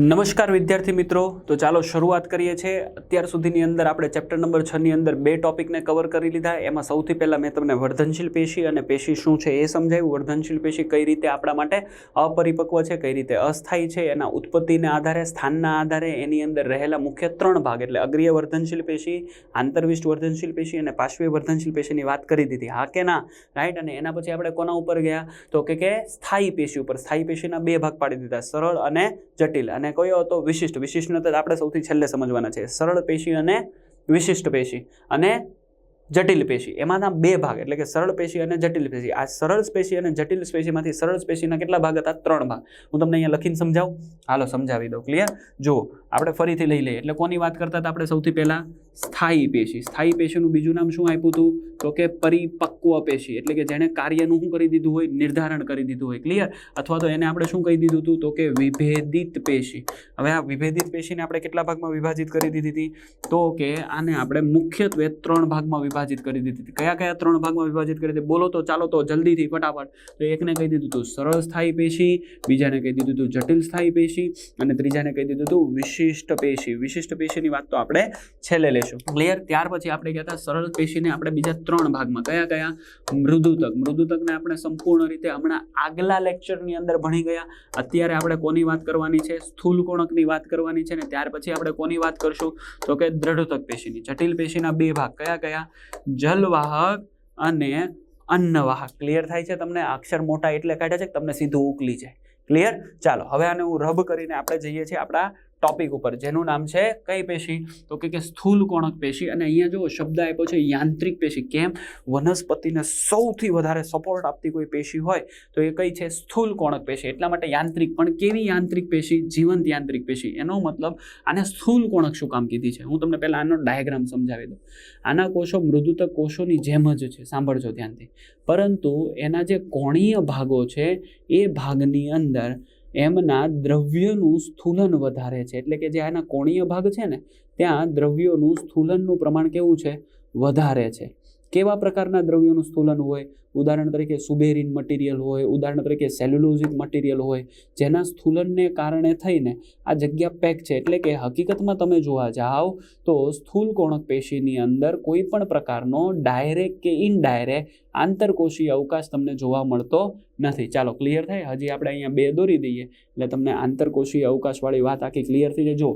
નમસ્કાર વિદ્યાર્થી મિત્રો. તો ચાલો શરૂઆત કરીએ છીએ. અત્યાર સુધીની અંદર આપણે ચેપ્ટર નંબર છની અંદર બે ટોપિકને કવર કરી લીધા. એમાં સૌથી પહેલાં મેં તમને વર્ધનશીલ પેશી અને પેશી શું છે એ સમજાવ્યું. વર્ધનશીલ પેશી કઈ રીતે આપણા માટે અપરિપક્વ છે, કઈ રીતે અસ્થાયી છે, એના ઉત્પત્તિને આધારે, સ્થાનના આધારે, એની અંદર રહેલા મુખ્ય ત્રણ ભાગ એટલે અગ્રીય વર્ધનશીલ પેશી, આંતરવિષ્ટ વર્ધનશીલ પેશી અને પાશ્વીય વર્ધનશીલ પેશીની વાત કરી દીધી. હા કે ના? રાઈટ અને એના પછી આપણે કોના ઉપર ગયા? તો કે સ્થાયી પેશી ઉપર. સ્થાયી પેશીના બે ભાગ પાડી દીધા. સરળ અને જટિલ. અને કયો હતો વિશિષ્ટ. વિશિષ્ટને આપણે સૌથી છેલ્લે સમજવાના છે. સરળ પેશી અને વિશિષ્ટ પેશી. અને જટિલ પેશી. એમાંના બે ભાગ, એટલે કે સરળ પેશી અને જટિલ પેશી. આ સરળ પેશી અને જટિલ પેશીમાંથી સરળ પેશીના કેટલા ભાગ હતા? ત્રણ ભાગ. હું તમને અહીંયા લખીને સમજાવું? હાલો, સમજાવી દઉં. ક્લિયર જો આપણે ફરીથી લઈ લઈએ. એટલે કોની વાત કરતા હતા આપણે સૌથી પહેલાં? સ્થાયી પેશી. સ્થાયી પેશીનું બીજું નામ શું આપ્યું હતું? તો કે પરિપક્વ પેશી. એટલે કે જેણે કાર્યનું શું કરી દીધું હોય? નિર્ધારણ કરી દીધું હોય. ક્લિયર અથવા તો એને આપણે શું કહી દીધું હતું? તો કે વિભેદિત પેશી. હવે આ વિભેદિત પેશીને આપણે કેટલા ભાગમાં વિભાજિત કરી દીધી હતી? તો કે આને આપણે મુખ્યત્વે ત્રણ ભાગમાં વિભાજિત કરી દીધી હતી. કયા કયા ત્રણ ભાગમાં વિભાજિત કરી હતી? બોલો તો, ચાલો તો જલ્દીથી, ફટાફટ. તો એકને કહી દીધું હતું સરળ સ્થાયી પેશી, બીજાને કહી દીધું હતું જટિલ સ્થાયી પેશી અને ત્રીજાને કહી દીધું હતું વિશિષ્ટ પેશી. વિશિષ્ટ પેશીની વાત તો આપણે છેલ્લે લેશું. ક્લિયર ત્યાર પછી આપણે કહેતા હતા સરળ પેશીને આપણે બીજા ત્રણ ભાગમાં. કયા કયા? મૃદુતક. મૃદુતકને આપણે સંપૂર્ણ રીતે હમણાં આગલા લેક્ચરની અંદર ભણી ગયા. અત્યારે આપણે કોની વાત કરવાની છે? સ્થૂલ કોણકની વાત કરવાની છે ને ત્યાર પછી આપણે કોની વાત કરશું? તો કે દ્રઢતક પેશીની. જટિલ પેશીના બે ભાગ. કયા કયા? જલવાહક અને અન્નવાહક. ક્લિયર થાય છે તમને? અક્ષર મોટા એટલે કાઢ્યા છે તમને સીધું ઉકલી જાય. ક્લિયર ચાલો, હવે આને હું રબ કરીને આપણે જઈએ છીએ આપણા ટોપિક ઉપર, જેનું નામ છે કઈ પેશી? તો કે કે સ્થૂલ કોણક પેશી. અને અહીંયા જો શબ્દ આપ્યો છે, યાંત્રિક પેશી. કેમ? વનસ્પતિને સૌથી વધારે સપોર્ટ આપતી કોઈ પેશી હોય, તો એ કઈ છે? સ્થૂલ કોણક પેશી. એટલા માટે યાંત્રિક. પણ કેવી યાંત્રિક પેશી? જીવંત યાંત્રિક પેશી. એનો મતલબ, આને સ્થૂલ કોણક શું કામ કીધી છે? હું તમને પહેલાં આનો ડાયાગ્રામ સમજાવી દઉં. આના કોષો મૃદુતક કોષોની જેમ જ છે. સાંભળજો ધ્યાનથી. પરંતુ એના જે કોણીય ભાગો છે, એ ભાગની અંદર એમના દ્રવ્યનું સ્થૂલન વધારે છે. એટલે કે જે આના કોણીય ભાગ છે ને, ત્યાં દ્રવ્યોનું સ્થૂલનનું પ્રમાણ કેવું છે? વધારે છે. કેવા પ્રકારના દ્રવ્યોનું સ્થૂલન હોય? ઉદાહરણ તરીકે સુબેરિન મટીરિયલ હોય, ઉદાહરણ તરીકે સેલ્યુલોઝિક મટીરિયલ હોય, જેના સ્થૂલનને કારણે થઈને આ જગ્યા પેક છે. એટલે કે હકીકતમાં તમે જોવા જાઓ તો સ્થૂલ કોણક પેશીની અંદર કોઈ પણ પ્રકારનો ડાયરેક્ટ કે ઇનડાયરેક્ટ આંતરકોષીય અવકાશ તમને જોવા મળતો નથી. ચાલો ક્લિયર થાય? હજી આપણે અહીંયા બે દોરી દઈએ. એટલે તમને આંતરકોષીય અવકાશવાળી વાત આખી ક્લિયર થઈ જાય. જો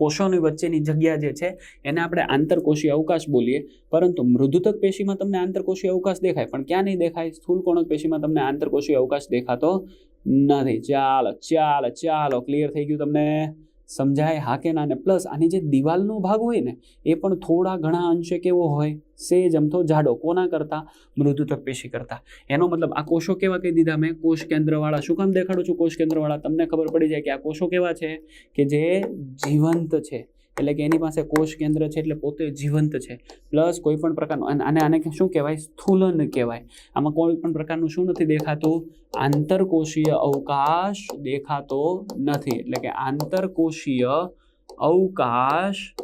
કોષોની વચ્ચેની જગ્યા જે છે, એને આપણે આંતરકોષીય અવકાશ બોલીએ. પરંતુ મૃદુતક પેશીમાં તમને આંતરકોષીય અવકાશ દેખાય, પણ ક્યાં નહીં દેખાય? સ્થૂલ કોણક પેશીમાં તમને આંતરકોષીય અવકાશ દેખાતો નથી. ચાલો ચાલો ચાલો ક્લિયર થઈ ગયું તમને. સમજાય હા કે ના ને. પ્લસ આની જે દિવાલનો ભાગ હોય ને, એ પણ થોડા ઘણા અંશે કેવો હોય? સેજ અમથો જાડો. કોના કરતા? મૃદુતક પેશી કરતા. એનો મતલબ આ કોષો કેવા કહી દીધા મેં? કોષ કેન્દ્રવાળા. શું કામ દેખાડું છું કોષ કેન્દ્રવાળા? તમને ખબર પડી જાય કે આ કોષો કેવા છે? કે જે જીવંત છે. એટલે કે એની પાસે કોષ કેન્દ્ર છે એટલે પોતે જીવંત છે. પ્લસ કોઈ પણ પ્રકારનું, અને આને શું કહેવાય? સ્થૂલન કહેવાય. આમાં કોઈ પણ પ્રકારનું શું નથી દેખાતું? આંતરકોષીય અવકાશ દેખાતો નથી. એટલે કે આંતરકોષીય અવકાશ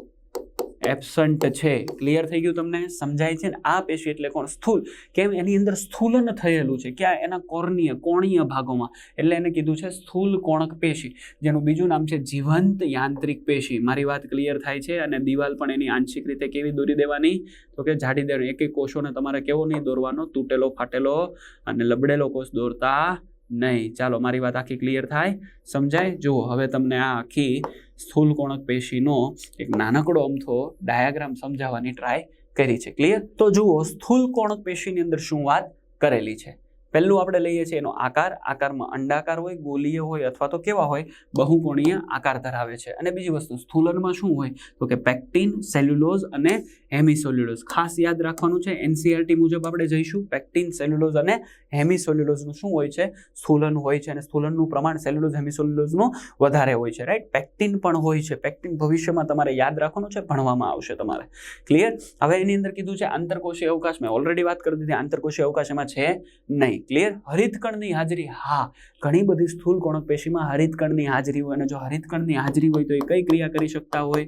એબસન્ટ છે. ક્લિયર થઈ ગયું તમને? સમજાય છે ને? આ પેશી એટલે કોણ? સ્થૂલ. કેમ? એની અંદર સ્થૂલન થયેલું છે. ક્યાં? એના કોર્ણીય કોણીય ભાગોમાં. એટલે એને કીધું છે સ્થૂલ કોણક પેશી. જેનું બીજું નામ છે જીવંત યાંત્રિક પેશી. મારી વાત ક્લિયર થાય છે અને દિવાલ પણ એની આંશિક રીતે કેવી દોરી દેવાની? તો કે જાડી દેવાની. એક એક કોષોને તમારે કેવો નહીં દોરવાનો? તૂટેલો, ફાટેલો અને લબડેલો કોષ દોરતા નહીં. ચાલો, મારી વાત આખી ક્લિયર થાય. સમજાય? જુઓ, હવે તમને આ આખી સ્થૂલ કોણક પેશીનો એક નાનકડો અમથો ડાયાગ્રામ સમજાવવાની ટ્રાય કરી છે. ક્લિયર તો જુઓ, સ્થૂલ કોણક પેશીની અંદર શું વાત કરેલી છે. પહેલું આપણે લઈએ છીએ એનો આકાર. આકારમાં અંડાકાર હોય, ગોલીય હોય અથવા તો કેવા હોય, બહુકોણીય આકાર ધરાવે છે. અને બીજી વસ્તુ, સ્થૂલનમાં શું હોય? તો કે પેક્ટિન, સેલ્યુલોઝ અને હેમિસોલ્યુલોઝ. ખાસ યાદ રાખવાનું છે, એનસીઆરટી મુજબ આપણે જઈશું. પેક્ટિન, સેલ્યુલોઝ અને હેમિસોલ્યુલોઝનું શું હોય છે? સ્થૂલન હોય છે અને સ્થૂલનનું પ્રમાણ સેલ્યુલોઝ, હેમિસોલ્યુલોઝનું વધારે હોય છે રાઈટ પેક્ટિન પણ હોય છે. પેક્ટિન ભવિષ્યમાં તમારે યાદ રાખવાનું છે, ભણવામાં આવશે તમારે. ક્લિયર હવે એની અંદર કીધું છે, આંતરકોષીય અવકાશ. મેં ઓલરેડી વાત કરી દીધી, આંતરકોષીય અવકાશ એમાં છે નહીં. ક્લિયર હરિતકણની હાજરી? હા. ઘણી બધી સ્થૂલ કોણક પેશીમાં હરિતકણની હાજરી હોય અને જો હરિતકણની હાજરી હોય તો એ કઈ ક્રિયા કરી શકતા હોય?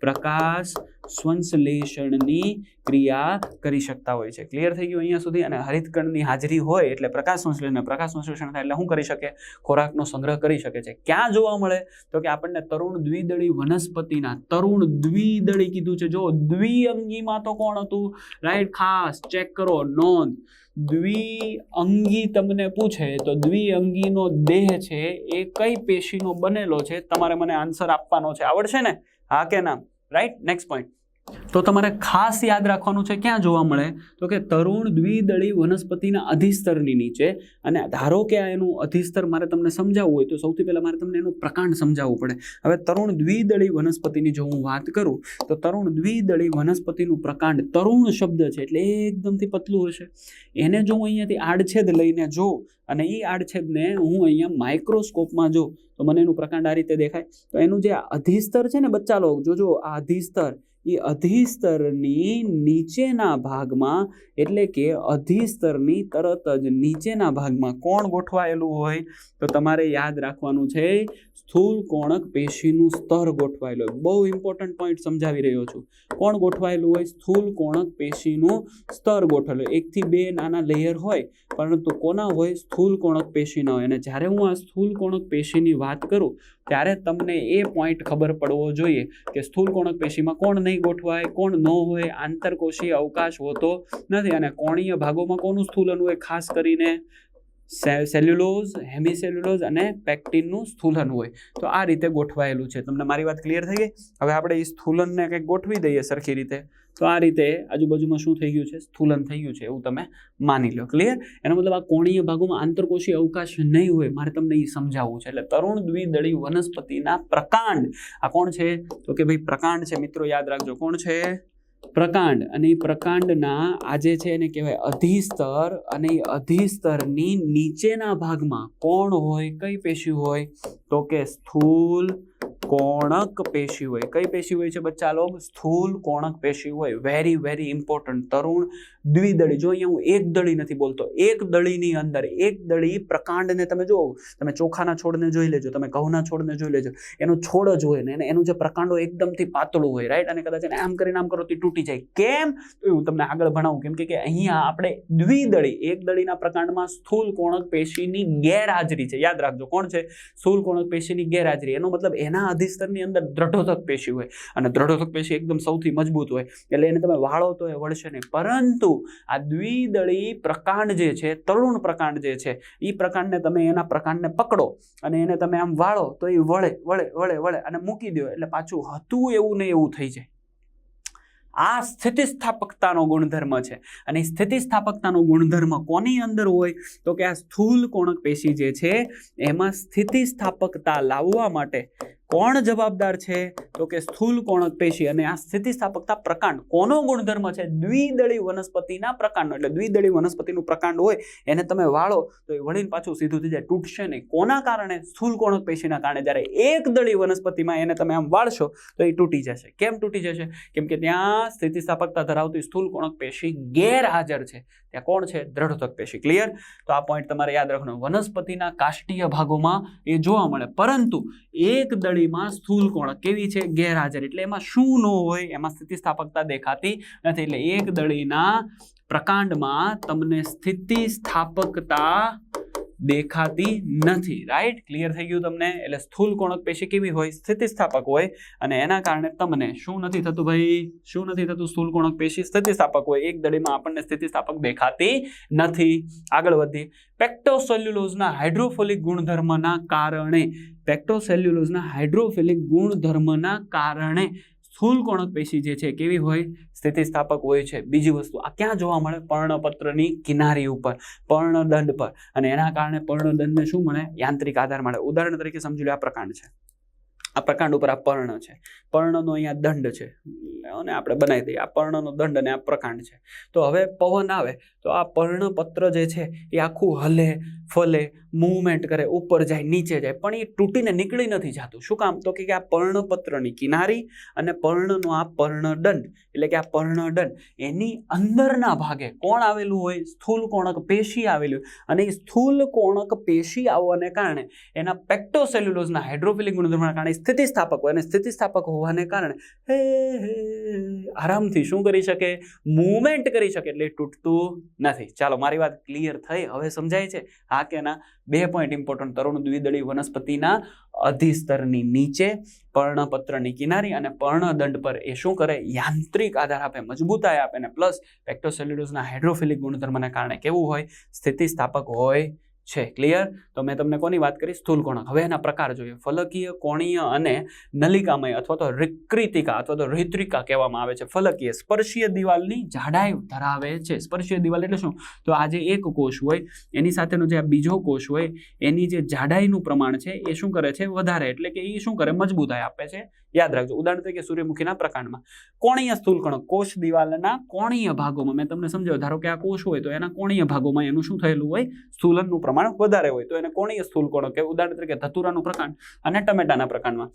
પ્રકાશ સંશ્લેષણની ક્રિયા કરી શકતા હોય છે. ક્લિયર થઈ ગયું અહીંયા સુધી? અને હરિતકણની હાજરી હોય એટલે પ્રકાશ સંશ્લેષણ પ્રકાશ સંશ્લેષણ થાય એટલે શું કરી શકે? ખોરાકનો સંગ્રહ કરી શકે છે. ક્યાં જોવા મળે? તો કે આપણને તરુણ દ્વિદળી વનસ્પતિના તરુણ દ્વિદળી કીધું છે. જો દ્વિઅંગીમાં તો કોણ હતું? રાઈટ ખાસ ચેક કરો, નોંધ. દ્વિઅંગી તમને પૂછે તો દ્વિઅંગીનો દેહ છે એ કઈ પેશીનો બનેલો છે? તમારે મને આન્સર આપવાનો છે. આવડશે ને? હા કે ના? રાઈટ નેક્સ્ટ પોઈન્ટ તો તમારે ખાસ યાદ રાખવાનું છે, ક્યાં જોવા મળે? તો કે તરુણ દ્વિદળી વનસ્પતિના અધિસ્તરની નીચે. અને ધારો કે આ એનું અધિસ્તર મારે તમને સમજાવવું હોય, તો સૌથી પહેલાં મારે તમને એનું પ્રકાંડ સમજાવવું પડે. હવે તરુણ દ્વિદળી વનસ્પતિની જો હું વાત કરું, તો તરુણ દ્વિદળી વનસ્પતિનું પ્રકાંડ તરુણ શબ્દ છે, એટલે એકદમથી પતલું હશે. એને જો હું અહીંયાથી આડછેદ લઈને જો, અને એ આડછેદને હું અહીંયા માઇક્રોસ્કોપમાં જો, તો મને એનું પ્રકાંડ આ રીતે દેખાય. તો એનું જે અધિસ્તર છે ને બચ્ચા લોક જોજો આ અધિસ્તર એ અધિસ્તરની નીચેના ભાગમાં, એટલે કે અધિસ્તરની તરત જ નીચેના ભાગમાં કોણ ગોઠવાયેલું હોય? તો તમારે યાદ રાખવાનું છે સ્થૂલ કોણક પેશીનું સ્તર ગોઠવાયેલું હોય. બહુ ઇમ્પોર્ટન્ટ પોઈન્ટ સમજાવી રહ્યો છું. કોણ ગોઠવાયેલું હોય? સ્થૂલ કોણક પેશીનું સ્તર ગોઠવેલું. એકથી બે નાના લેયર હોય, પરંતુ કોના હોય? સ્થૂલ કોણક પેશીના હોય. અને જ્યારે હું આ સ્થૂલ કોણક પેશીની વાત કરું, ત્યારે તમને એ પોઈન્ટ ખબર પડવો જોઈએ કે સ્થૂલ કોણક પેશીમાં કોણ નહીં ગોઠવાય, કોણ ન હોય, આંતરકોષીય અવકાશ હોતો નથી. અને કોણીય ભાગોમાં કોનું સ્થૂલન હોય? ખાસ કરીને સેલ્યુલોઝ, હેમિસેલ્યુલોઝ અને પેક્ટિનનું સ્થૂલન હોય. તો આ રીતે ગોઠવાયેલું છે. તમને મારી વાત ક્લિયર થઈ ગઈ? હવે આપણે એ સ્થૂલનને કંઈક ગોઠવી દઈએ સરખી રીતે. તો આ રીતે આજુબાજુમાં શું થઈ ગયું છે? સ્થૂલન થઈ ગયું છે, એવું તમે માની લો. ક્લિયર એનો મતલબ આ કોણીય ભાગોમાં આંતરકોષી અવકાશ નહીં હોય. મારે તમને એ સમજાવવું છે. એટલે તરુણ દ્વિદળી વનસ્પતિના પ્રકાંડ. આ કોણ છે? તો કે ભાઈ પ્રકાંડ છે. મિત્રો, યાદ રાખજો. કોણ છે? પ્રકાંડ. અને એ પ્રકાંડના આજે છે એને કહેવાય અધિસ્તર. અને એ અધિસ્તરની નીચેના ભાગમાં કોણ હોય, કઈ પેશી હોય, તો કે સ્થૂલ કોણક પેશી હોય. કઈ પેશી હોય છે બચ્ચા લોગ? સ્થૂલ કોણક પેશી હોય. વેરી વેરી ઇમ્પોર્ટન્ટ તરુણ દ્વિદળી. જો અહીંયા હું એક દળી નથી બોલતો, એક દળીની અંદર, એક દળી પ્રકાંડને તમે જુઓ. તમે ચોખાના છોડને જોઈ લેજો, તમે ઘઉંના છોડને જોઈ લેજો. એનો છોડ જ હોય ને, એને જે પ્રકાંડો એકદમથી પાતળું હોય રાઈટ અને કદાચ આમ કરીને આમ કરો તે તૂટી જાય. કેમ? તો હું તમને આગળ ભણાવું. કેમ કે અહીંયા આપણે દ્વિદળી, એક દળીના પ્રકાંડમાં સ્થૂલ કોણક પેશીની ગેરહાજરી છે. યાદ રાખજો, કોણ છે? સ્થૂલ કોણક પેશીની ગેરહાજરી. એનો મતલબ એના અધિસ્તરની અંદર દ્રઢોધક પેશી હોય અને દ્રઢોધક પેશી એકદમ સૌથી મજબૂત હોય. એટલે એને તમે વાળો તો એ વળશે નહીં. પરંતુ આ દ્વિદળી પ્રકાંડ જે છે, તરુણ પ્રકાંડ જે છે એ પ્રકાંડને તમે એના પ્રકાંડને પકડો અને એને તમે આમ વાળો તો એ વળે વળે વળે વળે અને મૂકી દો. એટલે પાછું હતું એવું ને એવું થઈ જાય. આ સ્થિતિસ્થાપકતાનો ગુણધર્મ છે. અને સ્થિતિસ્થાપકતાનો ગુણધર્મ કોની અંદર હોય? તો કે આ સ્થૂલ કોણક પેશી જે છે, એમાં સ્થિતિસ્થાપકતા લાવવા માટે કોણ જવાબદાર છે? તો કે સ્થૂલ કોણક પેશી? અને આ સ્થિતિસ્થાપકતા પ્રકાંડ કોનો ગુણધર્મ છે? દ્વિદળી વનસ્પતિના પ્રકાંડનો. એટલે દ્વિદળી વનસ્પતિનું પ્રકાંડ હોય, એને તમે વાળો, તો એ વળીને પાછું સીધું થઈ જાય. તૂટશે નહીં. કોના કારણે? સ્થૂલ કોણક પેશીના કારણે. જ્યારે એક દળી વનસ્પતિમાં એને તમે આમ વાળશો, તો એ તૂટી જશે. કેમ તૂટી જશે? કેમ કે ત્યાં સ્થિતિસ્થાપકતા ધરાવતી સ્થૂલ કોણક પેશી ગેરહાજર છે. ત્યાં કોણ છે? દ્રઢોધક પેશી. ક્લિયર તો આ પોઈન્ટ તમારે યાદ રાખવાનું. વનસ્પતિના કાષ્ટીય ભાગોમાં એ જોવા મળે. પરંતુ એક દળીમાં સ્થૂલ કોણ કેવી છે? ગેરહાજર. એટલે એમાં શું ન હોય, એમાં સ્થિતિસ્થાપકતા દેખાતી નથી. એટલે એક દળીના પ્રકાંડમાં તમને સ્થિતિસ્થાપકતા દેખાતી નથી. રાઈટ ક્લિયર થઈ ગયું તમને? એટલે સ્થૂલ કોણક પેશી કેવી હોય? સ્થિતિસ્થાપક હોય. અને એના કારણે તમને શું નથી થતું ભાઈ? શું નથી થતું? સ્થૂલ કોણક પેશી સ્થિતિસ્થાપક હોય. એક દળીમાં આપણને સ્થિતિસ્થાપક દેખાતી નથી. આગળ વધીએ. પેક્ટોસેલ્યુલોઝના હાઇડ્રોફોલિક ગુણધર્મના કારણે પેક્ટોસેલ્યુલોઝના હાઇડ્રોફિલિક ગુણધર્મના કારણે સ્થૂલ કોણક પેશી જે છે કેવી હોય? સ્થિતિસ્થાપક હોય છે. બીજી વસ્તુ, આ ક્યાં જોવા મળે? પર્ણપત્રની કિનારી ઉપર, પર્ણદંડ પર. અને એના કારણે પર્ણદંડને શું મળે? યાંત્રિક આધાર મળે. ઉદાહરણ તરીકે સમજી લો, આ પ્રકાંડ છે. આ પ્રકાંડ ઉપર આ પર્ણ છે. પર્ણનો અહીંયા દંડ છે. અને આપણે બનાવી દઈએ. આ પર્ણનો દંડ અને આ પ્રકાંડ છે. તો હવે પવન આવે. તો આ પર્ણપત્ર જે છે, એ આખું હલે, ફલે મૂવમેન્ટ કરે, ઉપર જાય, નીચે જાય, પણ એ તૂટીને નીકળી નથી જતું. શું કામ? તો કે આ પર્ણપત્રની કિનારી અને પર્ણનો આ પર્ણદંડ, એટલે કે આ પર્ણદંડ, એની અંદરના ભાગે કોણ આવેલું હોય? સ્થૂલ કોણક પેશી આવેલી અને એ સ્થૂલ કોણક પેશી આવવાને કારણે એના પેક્ટોસેલ્યુલોઝના હાઇડ્રોફિલિક ગુણધર્મના કારણે સ્થિતિસ્થાપક હોય. અને સ્થિતિસ્થાપક હોવાને કારણે હે હે, આરામથી શું કરી શકે? મૂવમેન્ટ કરી શકે. એટલે તૂટતું નથી. ચાલો, મારી વાત ક્લિયર થઈ. હવે સમજાય છે? હા કે ના? બે પોઈન્ટ ઇમ્પોર્ટન્ટ તરુણ દ્વિદળી વનસ્પતિના અધિસ્તરની નીચે પર્ણપત્રની કિનારી અને પર્ણદંડ પર એ શું કરે? યાંત્રિક આધાર આપે, મજબૂતાઈ આપે ને પ્લસ પેક્ટોસેલ્યુલોઝના હાઇડ્રોફિલિક ગુણધર્મને કારણે કેવું હોય? સ્થિતિસ્થાપક હોય છે. ક્લિયર તો મેં તમને કોની વાત કરી? સ્થૂલ કોણક. હવે એના પ્રકાર જોઈએ. ફલકીય, કોણીય અને નલિકામય અથવા તો રિકૃતિકા અથવા તો રિત્રિકા કહેવામાં આવે છે. ફલકીય, સ્પર્શીય દિવાલની જાડાઈ ધરાવે છે. સ્પર્શીય દિવાલ એટલે શું? તો આ જે એક કોષ હોય, એની સાથેનો જે આ બીજો કોષ હોય, એની જે જાડાઈનું પ્રમાણ છે, એ શું કરે છે? વધારે. એટલે કે એ શું કરે? મજબૂતાઈ આપે છે. યાદ રાખજો. ઉદાહરણ તરીકે સૂર્યમુખીના પ્રકાંડમાં. કોણીય સ્થૂલકણક કોષ દિવાલના કોણીય ભાગોમાં. મેં તમને સમજાવ્યું. ધારો કે આ કોષ હોય તો એના કોણીય ભાગોમાં એનું શું થયેલું હોય? સ્થૂલનનું પ્રમાણ વધારે હોય તો એને કોણીય સ્થૂલકણક કે ઉદાહરણ તરીકે ધતુરાનું પ્રકાંડ અને ટમેટાના પ્રકાંડમાં.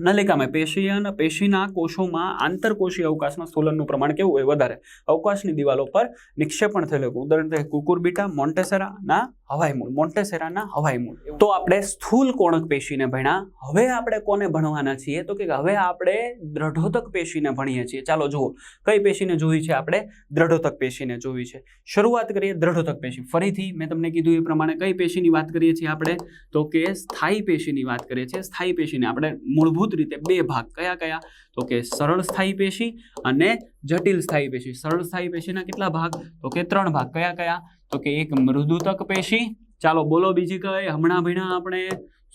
નલિકામાં પેશી અને પેશીના કોષોમાં આંતરકોષીય અવકાશમાં સ્થૂલનનું પ્રમાણ કેવું હોય વધારે? અવકાશની દિવાલો પર નિક્ષેપણ થયેલું ઉદાહરણ તરીકે કુકુરબીટા મોન્ટેસેરાના હવાઈ મૂળ મોન્ટેસેરાના હવાઈ મૂળ. તો આપણે સ્થૂલ કોણક પેશીને ભણ્યા. હવે આપણે કોને ભણવાના છીએ? તો કે હવે આપણે દ્રઢોતક પેશીને ભણીએ છીએ. ચાલો જુઓ. કઈ પેશીને જોઈ છે આપણે? દ્રઢોતક પેશીને જોઈ છે. શરૂઆત કરીએ દ્રઢોતક પેશી. ફરીથી મેં તમને કીધું એ પ્રમાણે કઈ પેશીની વાત કરીએ છીએ આપણે? તો કે સ્થાયી પેશીની વાત કરીએ છીએ. સ્થાયી પેશીને આપણે મૂળભૂત રીતે બે ભાગ. કયા કયા? તો કે સરળ સ્થાયી પેશી અને જટિલ સ્થાયી પેશી. સરળ સ્થાયી પેશીના કેટલા ભાગ? તો કે ત્રણ ભાગ. કયા કયા? તો કે એક મૃદુતક પેશી. ચાલો બોલો બીજી કઈ. હમણાં ભીણા આપણે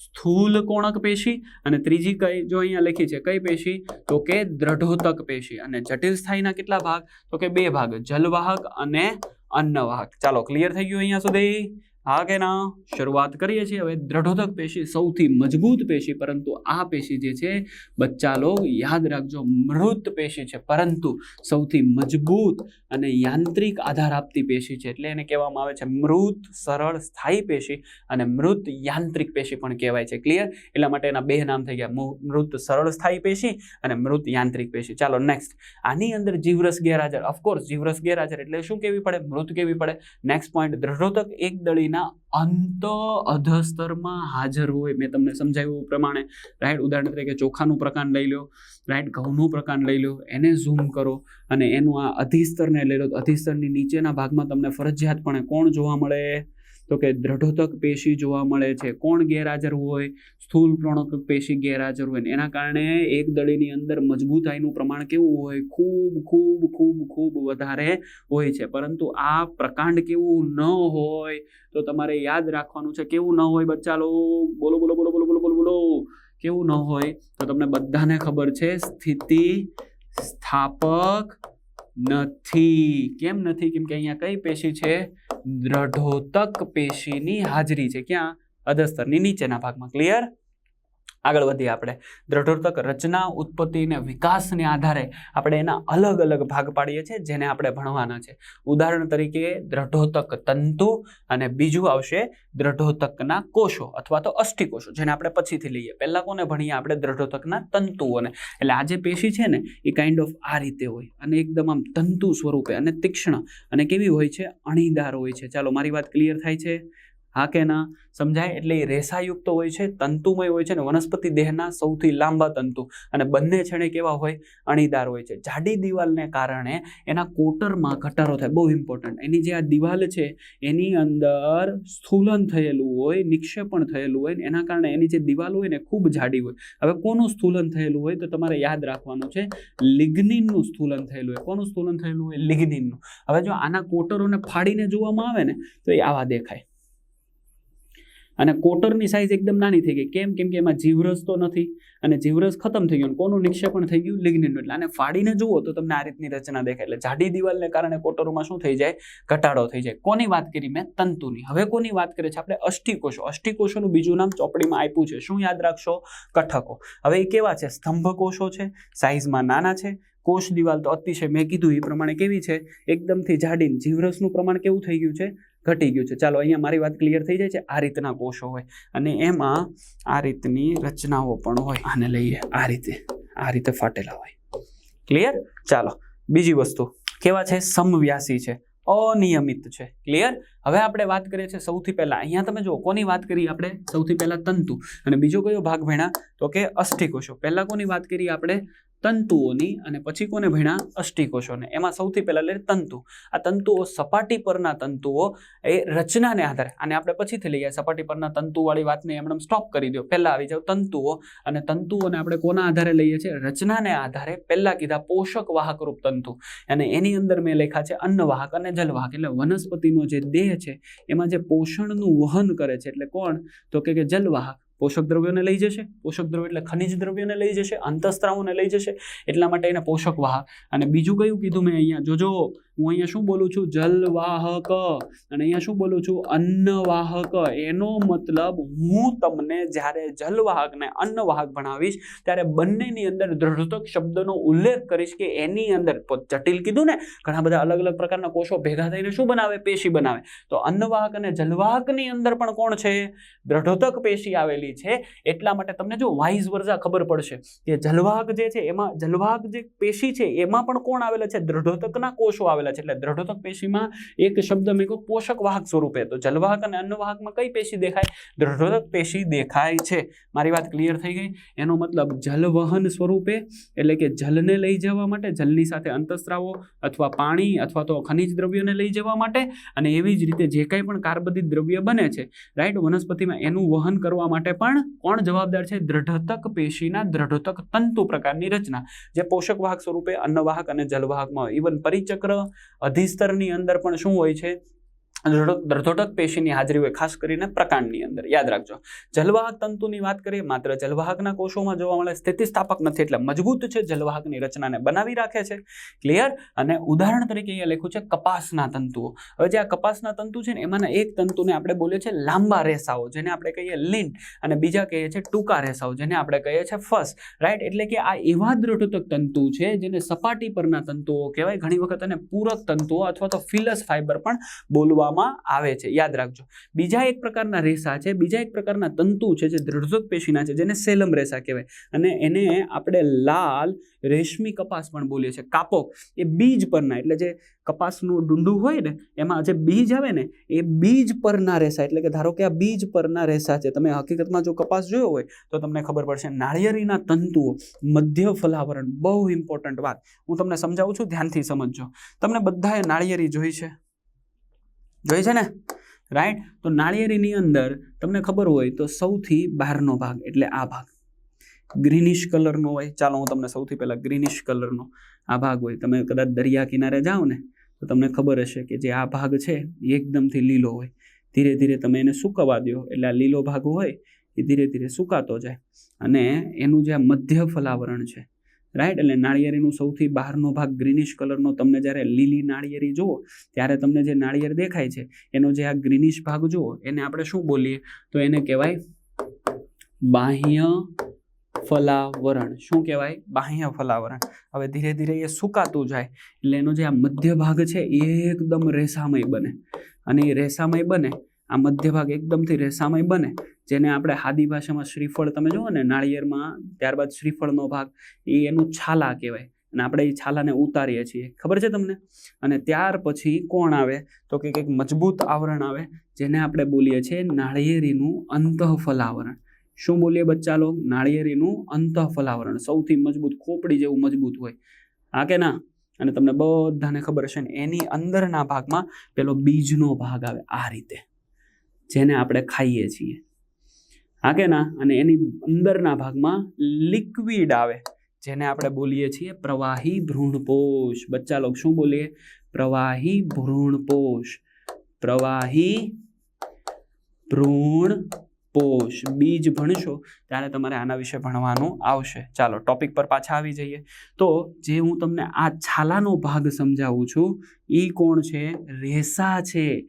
સ્થૂલ કોણક પેશી અને ત્રીજી કઈ જો અહીંયા લખી છે કઈ પેશી? તો કે દ્રઢોતક પેશી અને જટિલ સ્થાયીના કેટલા ભાગ? તો કે બે ભાગ. જલવાહક અને અન્નવાહક. ચાલો ક્લિયર થઈ ગયું અહીંયા સુધી? હા કે શરૂઆત કરીએ છીએ. હવે દ્રઢોતક પેશી સૌથી મજબૂત પેશી, પરંતુ આ પેશી જે છે બચ્ચા લોગ યાદ રાખજો, મૃત પેશી છે. પરંતુ સૌથી મજબૂત અને યાંત્રિક આધાર આપતી પેશી છે એટલે એને કહેવામાં આવે છે મૃત સરળ સ્થાયી પેશી અને મૃત યાંત્રિક પેશી પણ કહેવાય છે. ક્લિયર એટલા માટે એના બે નામ થઈ ગયા. મૃત સરળ સ્થાયી પેશી અને મૃત યાંત્રિક પેશી. ચાલો નેક્સ્ટ આની અંદર જીવરસ ગેરહાજર. ઓફકોર્સ જીવરસ ગેરહાજર એટલે શું કેવી પડે? મૃત કેવી પડે? નેક્સ્ટ પોઈન્ટ એક દળીના અંત અધસ્તરમાં હાજર હોય. મેં તમને સમજાવ્યું પ્રમાણે રાઈટ ઉદાહરણ તરીકે ચોખાનું પ્રકાંડ લઈ લો રાઈટ ઘઉંનું પ્રકાંડ લઈ લો એને ઝૂમ કરો અને એનું આ અધિસ્તરને લઈ લો અધિસ્તરની નીચેના ભાગમાં તમને ફરજિયાતપણે કોણ જોવા મળે? તો કે દ્રઢોતક પેશી જોવા મળે છે. કોણ ગેરહાજર હોય? સ્થૂલ પ્રણક પેશી ગેરહાજર હોય એના કારણે એક દળીની અંદર મજબૂતાઈનું પ્રમાણ કેવું હોય? ખૂબ ખૂબ ખૂબ ખૂબ વધારે હોય છે. પરંતુ આ પ્રકાંડ કેવું ન હોય, તો તમારે યાદ રાખવાનું છે. કેવું ન હોય બચ્ચા લો? બોલો બોલો બોલો બોલો બોલો બોલો બોલો. કેવું ન હોય? તો તમને બધાને ખબર છે, સ્થિતિ સ્થાપક નથી. કેમ નથી? કેમ કે અહીંયા કઈ પેશી છે? દ્રઢોતક પેશીની હાજરી છે. ક્યાં? અધસ્તરની નીચેના ભાગમાં. ક્લિયર આગળ વધીએ આપણે. દ્રઢોતક રચના, ઉત્પત્તિ અને વિકાસને આધારે આપણે એના અલગ અલગ ભાગ પાડીએ છીએ, જેને આપણે ભણવાના છે. ઉદાહરણ તરીકે, દ્રઢોતક તંતુ અને બીજું આવશે દ્રઢોતકના કોષો અથવા તો અસ્થિકોષો, જેને આપણે પછીથી લઈએ. પહેલાં કોને ભણીએ? આપણે દ્રઢોતકના તંતુઓને. એટલે આ જે પેશી છે ને, એ કાઇન્ડ ઓફ આ રીતે હોય. અને એકદમ આમ તંતુ સ્વરૂપે અને તીક્ષ્ણ અને કેવી હોય છે? અણીદાર હોય છે. ચાલો, મારી વાત ક્લિયર થાય છે? હા કે ના સમજાય? એટલે એ રેસાયુક્ત હોય છે, તંતુમય હોય છે ને વનસ્પતિ દેહના સૌથી લાંબા તંતુ. અને બંને છેડે કેવા હોય? અણીદાર હોય છે. જાડી દિવાલને કારણે એના કોટરમાં ઘટાડો થાય. બહુ ઇમ્પોર્ટન્ટ એની જે આ દિવાલ છે, એની અંદર સ્થૂલન થયેલું હોય, નિક્ષેપણ થયેલું હોય, એના કારણે એની જે દિવાલ હોય ને ખૂબ જાડી હોય. હવે કોનું સ્થૂલન થયેલું હોય? તો તમારે યાદ રાખવાનું છે, લિગ્નિનનું સ્થૂલન થયેલું હોય. કોનું સ્થૂલન થયેલું હોય? લિગ્નિનનું. હવે જો આના કોટરોને ફાડીને જોવામાં આવે ને, તો એ આવા દેખાય. અને કોટરની સાઇઝ એકદમ નાની થઈ ગઈ. કેમ? કેમ કે એમાં જીવરસ તો નથી અને જીવરસ ખતમ થઈ ગયું અને કોનું નિક્ષેપણ થઈ ગયું લિગ્નિનનું એટલે આને ફાડીને જુઓ તો તમને આ રીતની રચના દેખાય. એટલે જાડી દિવાલને કારણે કોટરોમાં શું થઈ જાય? ઘટાડો થઈ જાય. કોની વાત કરી મેં? તંતુની. હવે કોની વાત કરીએ છે? આપણે અષ્ટિકોષો. અષ્ટિકોષોનું બીજું નામ ચોપડીમાં આપ્યું છે. શું યાદ રાખશો? કઠકો. હવે એ કેવા છે? સ્તંભ કોષો છે સાઇઝમાં નાના છે. કોષ દિવાલ તો અતિશય મેં કીધું એ પ્રમાણે કેવી છે? એકદમથી જાડીન. જીવરસનું પ્રમાણ કેવું થઈ ગયું છે? ઘટી ગયું છે. ચાલો, અહીંયા મારી વાત ક્લિયર થઈ જાય છે. આ રીતના કોષો હોય અને એમાં આ રીતની રચનાઓ પણ હોય. આને લઈએ આ રીતે આ રીતે ફાટેલા હોય. ક્લિયર ચાલો, બીજી વસ્તુ. કેવા છે? સમવ્યાસી છે. અનિયમિત છે. ક્લિયર હવે આપણે વાત કરીએ છીએ સૌથી પહેલા. અહીંયા તમે જો કોની વાત કરી આપણે? સૌથી પહેલા તંતુ. અને બીજો કયો ભાગ ભણ્યા? તો કે અસ્થિકોષો. પહેલા કોની વાત કરી આપણે? તંતુઓની અને પછી કોને ભણ્યા અષ્ટિકોષોને. એમાં સૌથી પહેલાં લે તંતુ. આ તંતુઓ સપાટી પરના તંતુઓ એ રચનાને આધારે. અને આપણે પછીથી લઈએ. સપાટી પરના તંતુવાળી વાતને એમણે સ્ટોપ કરી દો. પહેલાં આવી જાવ તંતુઓ અને તંતુઓને આપણે કોના આધારે લઈએ છીએ? રચનાને આધારે. પહેલાં કીધા પોષક વાહક રૂપ તંતુ. અને એની અંદર મેં લેખા છે અન્નવાહક અને જલવાહક એટલે વનસ્પતિનો જે દેહ છે, એમાં જે પોષણનું વહન કરે છે. એટલે કોણ? તો કે જલવાહક પોષક દ્રવ્યોને લઈ જશે. પોષક દ્રવ્યો એટલે ખનિજ દ્રવ્યોને લઈ જશે અંતસ્ત્રાવોને લઈ જશે. એટલા માટે એને પોષક વાહક અને બીજું કયું કીધું મેં અહીંયા? જોજો હું અહીંયા શું બોલું છું? જલવાહક. અને અહીંયા શું બોલું છું? અન્નવાહક. એનો મતલબ હું તમને જ્યારે જલવાહક ને અન્નવાહક ભણાવીશ, ત્યારે બંનેની અંદર દ્રઢોતક શબ્દનો ઉલ્લેખ કરીશ કે એની અંદર જટિલ કીધું ને, ઘણા બધા અલગ અલગ પ્રકારના કોષો ભેગા થઈને શું બનાવે? પેશી બનાવે. તો અન્નવાહક અને જલવાહકની અંદર પણ કોણ છે? દ્રઢોતક પેશી આવેલી છે. એટલા માટે તમને જો વાઇઝ વર્ઝા ખબર પડશે કે જલવાહક જે છે, એમાં જલવાહક જે પેશી છે, એમાં પણ કોણ આવેલા છે? દ્રઢતકના કોષો આવેલા છે. એટલે દ્રઢોતક પેશીમાં એક શબ્દ મેં કહું પોષક વાહક સ્વરૂપે. તો જલવાહક અને અન્નવાહકમાં કઈ પેશી દેખાય? દ્રઢોતક પેશી દેખાય છે. મારી વાત ક્લિયર થઈ ગઈ? એનો મતલબ જલવહન સ્વરૂપે, એટલે કે જલને લઈ જવા માટે, જલની સાથે અંતસ્ત્રાવો અથવા પાણી અથવા તો ખનિજ દ્રવ્યોને લઈ જવા માટે અને એવી જ રીતે જે કંઈ પણ કાર્બનિક દ્રવ્ય બને છે રાઈટ વનસ્પતિમાં એનું વહન કરવા માટે પણ કોણ જવાબદાર છે? દ્રઢતક પેશીના દ્રઢતક તંતુ પ્રકારની રચના. જે પોષક વાહક સ્વરૂપે અન્નવાહક અને જલવાહકમાં ઇવન પરિચક્ર અધિસ્તરની અંદર પણ શું હોય છે? દ્રઢોતક પેશીની હાજરી હોય ખાસ કરીને પ્રકાંડની અંદર. યાદ રાખજો. જલવાહક તંતુની વાત કરીએ, માત્ર જલવાહકના કોષોમાં જોવા મળે સ્થિતિસ્થાપક નથી એટલે મજબૂત છે, જલવાહકની રચનાને બનાવી રાખે છે. ક્લિયર? અને ઉદાહરણ તરીકે અહીંયા લખ્યું છે કપાસના તંતુઓ. હવે જે આ કપાસના તંતુ છે ને, એમાંના એક તંતુને આપણે બોલીએ છીએ લાંબા રેસાઓ, જેને આપણે કહીએ લીન અને બીજા કહીએ છીએ ટૂંકા રેસાઓ, જેને આપણે કહીએ છીએ ફસ. રાઈટ એટલે કે આ એવા દ્રઢોતક તંતુ છે જેને સપાટી પરના તંતુઓ કહેવાય. ઘણી વખત અને પૂરક તંતુઓ અથવા તો ફિલસ ફાઈબર પણ બોલવામાં આવે છે. યાદ રાખજો. બીજા એક પ્રકારના રેસા છે, બીજા એક પ્રકારના તંતુ છે જે દૃઢક પેશીના છે, જેને સેલમ રેસા કહેવાય. અને એને આપણે લાલ રેશમી કપાસ પણ બોલીએ છીએ. કાપો એ બીજ પરના, એટલે જે કપાસનું ડુંડું હોય ને, એમાં જે બીજ આવે ને, એ બીજ પરના રેસા. એટલે કે ધારો કે આ બીજ પરના રેસા છે. તમે હકીકતમાં જો કપાસ જોયો હોય, તો તમને ખબર પડશે નાળિયેરીના તંતુઓ, મધ્ય ફલાવરણ. બહુ ઇમ્પોર્ટન્ટ વાત. હું તમને સમજાવું છું, ધ્યાનથી સમજજો. તમને બધાએ નાળિયેરી જોઈ છે? જોઈ છે ને? રાઈટ તો નાળિયેરીની અંદર તમને ખબર હોય તો સૌથી બહારનો ભાગ એટલે આ ભાગ. ગ્રીનિશ કલરનો હોય. ચાલો હું તમને સૌથી પહેલાં ગ્રીનિશ કલરનો આ ભાગ હોય. તમે કદાચ દરિયા કિનારે જાઓ ને, તો તમને ખબર હશે કે જે આ ભાગ છે એ એકદમથી લીલો હોય. ધીરે ધીરે તમે એને સૂકવવા દો એટલે આ લીલો ભાગ હોય એ ધીરે ધીરે સુકાતો જાય. અને એનું જે મધ્ય ફલાવરણ છે રાઈટ એટલે નાળિયેરીનું સૌથી બહારનો ભાગ ગ્રીનિશ કલરનો તમને જ્યારે લીલી નાળિયેરી જુઓ, ત્યારે તમને જે નાળિયેર દેખાય છે, એનો જે આ ગ્રીનિશ ભાગ જુઓ, એને આપણે શું બોલીએ? તો એને કહેવાય બાહ્ય ફલાવરણ. શું કહેવાય? બાહ્ય ફલાવરણ. હવે ધીરે ધીરે એ સુકાતું જાય, એટલે એનો જે આ મધ્ય ભાગ છે એ એકદમ રેસામય બને. અને એ રેસામય બને આ મધ્ય ભાગ એકદમથી રેસામય બને, જેને આપણે હાદી ભાષામાં શ્રીફળ તમે જુઓ ને, નાળિયેરમાં ત્યારબાદ શ્રીફળનો ભાગ, એ એનું છાલા કહેવાય. અને આપણે એ છાલાને ઉતારીએ છીએ. ખબર છે તમને? અને ત્યાર પછી કોણ આવે? તો કે કંઈક મજબૂત આવરણ આવે, જેને આપણે બોલીએ છીએ નાળિયેરીનું અંતઃફલાવરણ. શું બોલીએ બચ્ચા લોક નાળિયેરીનું અંતઃફલાવરણ. સૌથી મજબૂત ખોપડી જેવું મજબૂત હોય. હા કે ના? અને તમને બધાને ખબર હશે ને, એની અંદરના ભાગમાં પેલો બીજનો ભાગ આવે આ રીતે. જેને આપણે ખાઈએ છીએ. હા કે ના? અને એની અંદરના ભાગમાં લિક્વિડ આવે, જેને આપણે બોલીએ છીએ પ્રવાહી ભ્રૂણપોષ. બચ્ચા લોક શું બોલીએ? પ્રવાહી ભ્રૂણપોષ. પ્રવાહી ભ્રૂણપોષ. બીજ ભણશો ત્યારે તમારે આના વિશે ભણવાનું આવશે. ચાલો ટોપિક પર પાછા આવી જઈએ. તો જે હું તમને આ છાલાનો ભાગ સમજાવું છું એ કોણ છે? રેસા છે.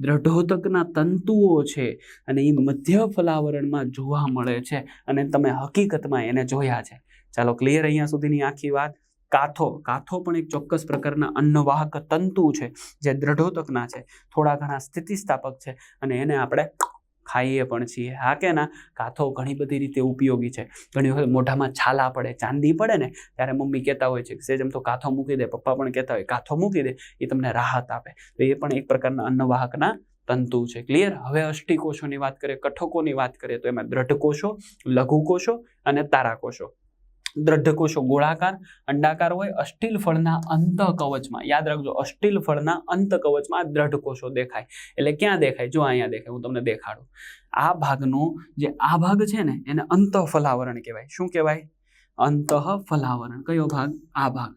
દ્રઢોતકના તંતુઓ છે અને એ મધ્ય ફલાવરણમાં જોવા મળે છે અને તમે હકીકતમાં એને જોયા છે. ચાલો ક્લિયર અહીંયા સુધીની આખી વાત. કાથો કાથો પણ એક ચોક્કસ પ્રકારના અન્નવાહક તંતુ છે જે દ્રઢોતકના છે, થોડા ઘણા સ્થિતિસ્થાપક છે અને એને આપણે ખાઈએ પણ છીએ. હા કે ના? કાથો ઘણી બધી રીતે ઉપયોગી છે. ઘણી વખત મોઢામાં છાલા પડે, ચાંદી પડે ને, ત્યારે મમ્મી કહેતા હોય છે કે સેજ એમ તો કાથો મૂકી દે. પપ્પા પણ કહેતા હોય, કાથો મૂકી દે, એ તમને રાહત આપે. તો એ પણ એક પ્રકારના અન્નવાહકના તંતુ છે. ક્લિયર હવે અષ્ટિકોષોની વાત કરીએ, કઠકોની વાત કરીએ, તો એમાં દ્રઢકોષો, લઘુકોષો અને તારાકોષો. દ્રઢકોષો ગોળાકાર, અંડાકાર હોય, અષ્ટિલ ફળના અંત કવચમાં યાદ રાખજો, અષ્ટિલ ફળના અંત કવચમાં દ્રઢકોષો દેખાય. એટલે ક્યાં દેખાય? જો અહીંયા દેખાય, હું તમને દેખાડું. આ ભાગનો જે આ ભાગ છે ને, એને અંત ફલાવરણ કહેવાય. શું કહેવાય? અંત ફલાવરણ કયો ભાગ? આ ભાગ.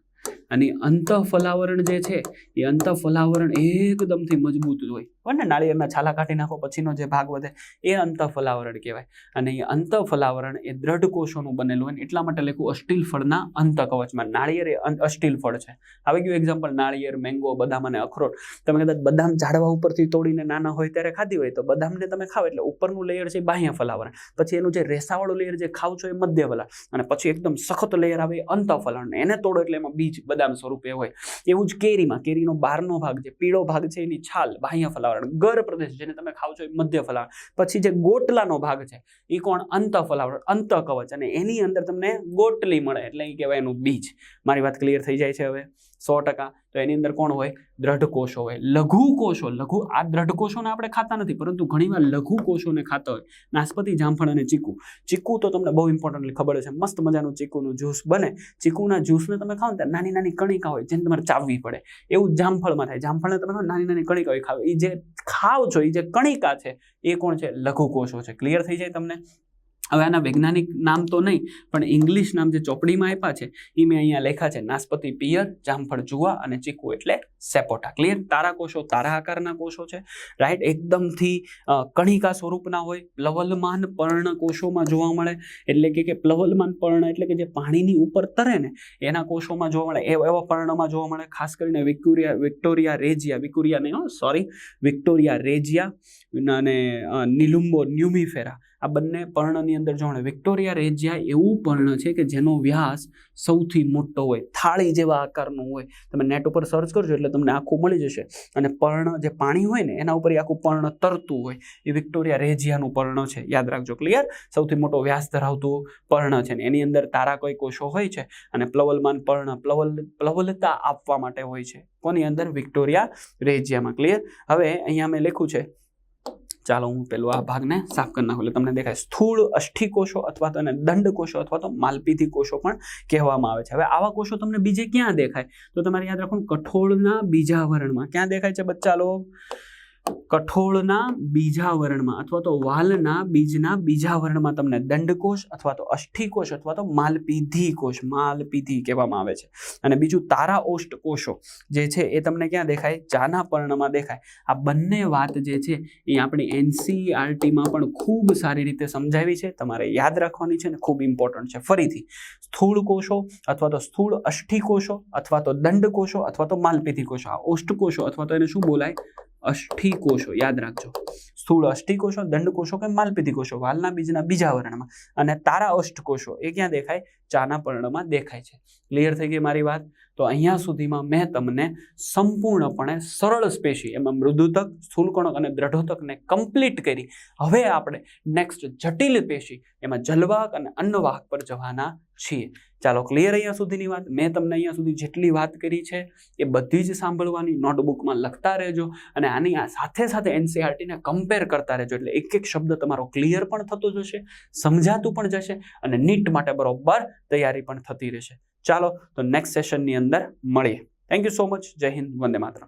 અને અંત ફલાવરણ જે છે, એ અંત ફલાવરણ એકદમથી મજબૂત હોય. હોય ને નાળિયેરના છાલા કાઢી નાખો, પછીનો જે ભાગ વધે એ અંત ફલાવરણ કહેવાય. અને એ અંત ફલાવરણ એ દ્રઢ કોષોનું બનેલું હોય એટલા માટે લખ્યું અષ્ટિલ ફળના અંત કવચમાં નાળિયેર એ અસ્ટીલ ફળ છે. આવી ગયું એક્ઝામ્પલ નાળિયેર મેંગો બદામ અને અખરોટ. તમે કદાચ બદામ ઝાડવા ઉપરથી તોડીને નાના હોય ત્યારે ખાધી હોય તો બદામને તમે ખાવ એટલે ઉપરનું લેયર છે બાહ્ય ફલાવરણ. પછી એનું જે રેસાવાળું લેયર જે ખાવ છો એ મધ્ય ફલાવરણ અને પછી એકદમ સખત લેયર આવે અંત ફલાવરણ એને તોડો એટલે એમાં બીજ બદામ સ્વરૂપે હોય. એવું જ કેરીમાં, કેરીનો બહારનો ભાગ છે પીળો ભાગ છે એની છાલ બાહ્ય ફલાવરણ ગર પ્રદેશ જેને તમે ખાવ છો એ મધ્ય ફલાવરણ પછી જે ગોટલાનો ભાગ છે, એ કોણ? અંત ફલાવરણ અંત કવચ. અને એની અંદર તમને ગોટલી મળે, એટલે એ કહેવાય એનું બીજ. મારી વાત ક્લિયર થઈ જાય છે હવે? સો ટકા. તો એની અંદર કોણ હોય? દ્રઢ કોષો હોય. લઘુ કોષો લઘુ, આ દ્રઢ કોષોને આપણે ખાતા નથી, પરંતુ ઘણીવાર લઘુ કોષોને ખાતા હોય. નાસ્પતિ જામફળ અને ચીકુ. ચીકુ તો તમને બહુ ઇમ્પોર્ટન્ટલી ખબર છે. મસ્ત મજાનું ચીકુનું જ્યુસ બને. ચીકુના જ્યુસને તમે ખાઓ ને નાની નાની કણિકા હોય જેને તમારે ચાવવી પડે. એવું જામફળમાં થાય. જામફળને તમે નાની નાની કણિકા હોય ખાવ. એ જે ખાવ છો એ જે કણિકા છે, એ કોણ છે? લઘુ કોષો છે. ક્લિયર થઈ જાય તમને? હવે આના વૈજ્ઞાનિક નામ તો નહીં, પણ ઇંગ્લિશ નામ જે ચોપડીમાં આપ્યા છે એ મેં અહીંયા લેખા છે. નાસ્પતિ પિયર, જામફળ જુવા અને ચીકુ એટલે સેપોટા. ક્લિયર તારા કોષો તારા આકારના કોષો છે. રાઈટ એકદમથી કણિકા સ્વરૂપના હોય, પ્લવલમાન પર્ણ કોષોમાં જોવા મળે. એટલે કે પ્લવલમાન પર્ણ એટલે કે જે પાણીની ઉપર તરે ને, એના કોષોમાં જોવા મળે. એવા પર્ણમાં જોવા મળે, ખાસ કરીને વિક્ટોરિયા વિક્ટોરિયા રેજિયા. વિક્ટોરિયા નહીં સોરી વિક્ટોરિયા રેજિયા, અને નિલુંબો ન્યુમિફેરા. આ બંને પર્ણની અંદર જોણે વિક્ટોરિયા રેજિયા એવું પર્ણ છે કે જેનો વ્યાસ સૌથી મોટો હોય, થાળી જેવા આકારનો હોય, તમે નેટ ઉપર સર્ચ કરજો એટલે તમને આખું મળી જશે. અને પર્ણ જે પાણી હોય ને, એના ઉપર આખું પર્ણ તરતું હોય. એ વિક્ટોરિયા રેજિયાનું પર્ણ છે. યાદ રાખજો ક્લિયર સૌથી મોટો વ્યાસ ધરાવતું પર્ણ છે ને, એની અંદર તારા કોઈ કોષો હોય છે અને પ્લવલમાન પર્ણ પ્લવલ, પ્લવલતા આપવા માટે હોય છે. કોની અંદર? વિક્ટોરિયા રેજિયામાં ક્લિયર હવે અહીંયા મેં લખ્યું છે ચાલો હું પેલું આ ભાગને સાફ કરી નાખું એટલે તમને દેખાય. સ્થૂળ અષ્ઠિકોષો અથવા તો એને દંડ કોષો અથવા તો માલપીથી કોષો પણ કહેવામાં આવે છે. હવે આવા કોષો તમને બીજે ક્યાં દેખાય? તો તમારે યાદ રાખવાનું, કઠોળના બીજા બીજાવરણમાં. ક્યાં દેખાય છે બચ્ચા લોકો કઠોળના બીજા વર્ણમાં અથવા તો વાલના બીજના બીજા વર્ણમાં તમને દંડકોષ અથવા તો અષ્ઠિકોષ અથવા તો માલપીધી કોષ માલપીધી કહેવામાં આવે છે. અને બીજું તારા ઓષ્ટ કોષો જે છે એ તમને ક્યાં દેખાય? ચાના પર્ણમાં દેખાય. આ બંને વાત જે છે એ આપણી એનસીઆરટીમાં પણ ખૂબ સારી રીતે સમજાવી છે. તમારે યાદ રાખવાની છે ને ખૂબ ઇમ્પોર્ટન્ટ છે. ફરીથી સ્થૂળ કોષો અથવા તો સ્થૂળ અષ્ઠિકોષો અથવા તો દંડકોષો અથવા તો માલપીધી કોષો આ ઓષ્ટકોષો અથવા તો એને શું બોલાય? અષ્ઠિકોષો યાદ રાખજો. સ્થૂળ અષ્ટિકોષો દંડકોષો કે માલપીતી કોષો વાલના બીજના બીજા વર્ણમાં. અને તારા અષ્ટકોષો, એ ક્યાં દેખાય? ચાના પર્ણમાં દેખાય છે. ક્લિયર થઈ ગઈ મારી વાત? તો અહીંયા સુધીમાં મેં તમને સંપૂર્ણપણે સરળ સ્પેશી, એમાં મૃદુતક, સ્થૂલકણક અને દ્રઢોતકને કમ્પ્લીટ કરી. હવે આપણે નેક્સ્ટ જટિલ પેશી, એમાં જલવાહક અને અન્નવાહક પર જવાના છીએ. ચાલો ક્લિયર અહીંયા સુધીની વાત? મેં તમને અહીંયા સુધી જેટલી વાત કરી છે, એ બધી જ સાંભળવાની નોટબુકમાં લખતા રહેજો. અને આની સાથે સાથે એનસીઆરટીને કમ્પેર કરતા રહેજો. એટલે એક એક શબ્દ તમારો ક્લિયર પણ થતો જશે, સમજાતું પણ જશે અને નીટ માટે બરોબર તૈયારી પણ થતી રહેશે. ચાલો, તો નેક્સ્ટ સેશનની અંદર મળીએ. થેન્ક યુ સો મચ જય હિન્દ. વંદે માતરમ.